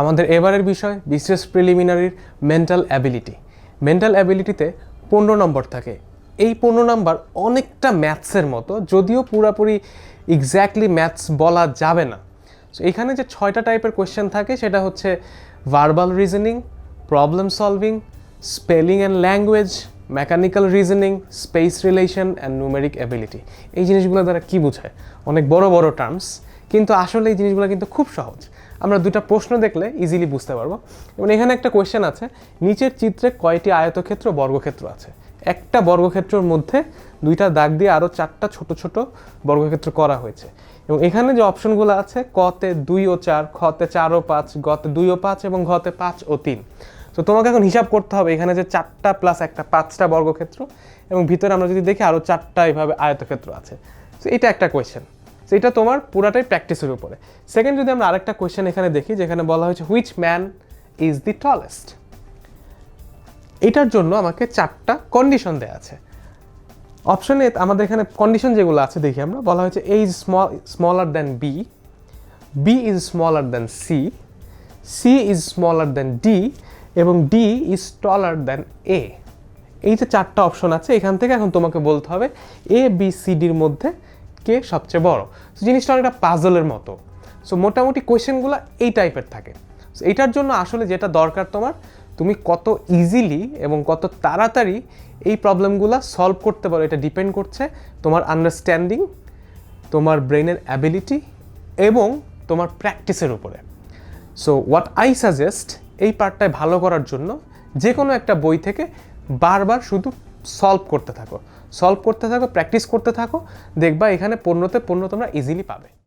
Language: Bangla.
আমাদের এবারের বিষয় বিশেষ প্রিলিমিনারির মেন্টাল অ্যাবিলিটি মেন্টাল অ্যাবিলিটিতে পনেরো নম্বর থাকে। এই পনেরো নম্বর অনেকটা ম্যাথসের মতো, যদিও পুরাপুরি এক্স্যাক্টলি ম্যাথস বলা যাবে না। সো এখানে যে ছয়টা টাইপের কোয়েশ্চেন থাকে, সেটা হচ্ছে verbal reasoning problem solving spelling and language mechanical reasoning space relation and numeric ability এই জিনিসগুলো দ্বারা কী বোঝায়? অনেক বড় বড় টার্মস কিন্তু আসলে এই জিনিসগুলো কিন্তু খুব সহজ। আমরা দুটা প্রশ্ন দেখলে ইজিলি বুঝতে পারব। এবং এখানে একটা কোয়েশ্চেন আছে, নিচের চিত্রে কয়টি আয়তক্ষেত্র, বর্গক্ষেত্র আছে? একটা বর্গক্ষেত্রের মধ্যে দুইটা দাগ দিয়ে আরও চারটা ছোট ছোট বর্গক্ষেত্র করা হয়েছে। এবং এখানে যে অপশনগুলো আছে, কতে দুই ও চার, খতে চার ও পাঁচ, গতে দুই ও পাঁচ এবং ঘতে পাঁচ ও তিন। তো তোমাকে এখন হিসাব করতে হবে এখানে যে চারটা প্লাস একটা পাঁচটা বর্গক্ষেত্র এবং ভিতরে আমরা যদি দেখি আরও চারটা এইভাবে আয়তক্ষেত্র আছে। তো এটা একটা কোয়েশ্চেন তো এটা তোমার পুরাটাই প্র্যাকটিসের উপরে। সেকেন্ড যদি আমরা আরেকটা কোয়েশ্চেন এখানে দেখি, যেখানে বলা হয়েছে which man is the tallest এটার জন্য আমাকে চারটা কন্ডিশন দেওয়া আছে। অপশনে আমাদের এখানে কন্ডিশন যেগুলো আছে, দেখি আমরা। বলা হয়েছে A is small smaller than B B is smaller than C C is smaller than D এবং D is taller than A এই যে চারটা অপশন আছে, এখান থেকে এখন তোমাকে বলতে হবে এ বি সি ডির মধ্যে কে সবচেয়ে বড়। So, জিনিসটা অনেকটা পাজলের মতো। সো মোটামুটি কোয়েশ্চেনগুলো এই টাইপের থাকে। সো এটার জন্য আসলে যেটা দরকার তোমার তুমি কত ইজিলি এবং কত তাড়াতাড়ি এই প্রবলেমগুলো সলভ করতে পারো। এটা ডিপেন্ড করছে তোমার আন্ডারস্ট্যান্ডিং তোমার ব্রেনের অ্যাবিলিটি এবং তোমার প্র্যাকটিসের উপরে। সো হোয়াট আই সাজেস্ট এই পার্টটায় ভালো করার জন্য যে কোনো একটা বই থেকে বারবার শুধু সলভ করতে থাকো। সলভ করতে থাকো প্র্যাকটিস করতে থাকো, দেখবা এখানে পণ্যতে পণ্য তোমরা ইজিলি পাবে।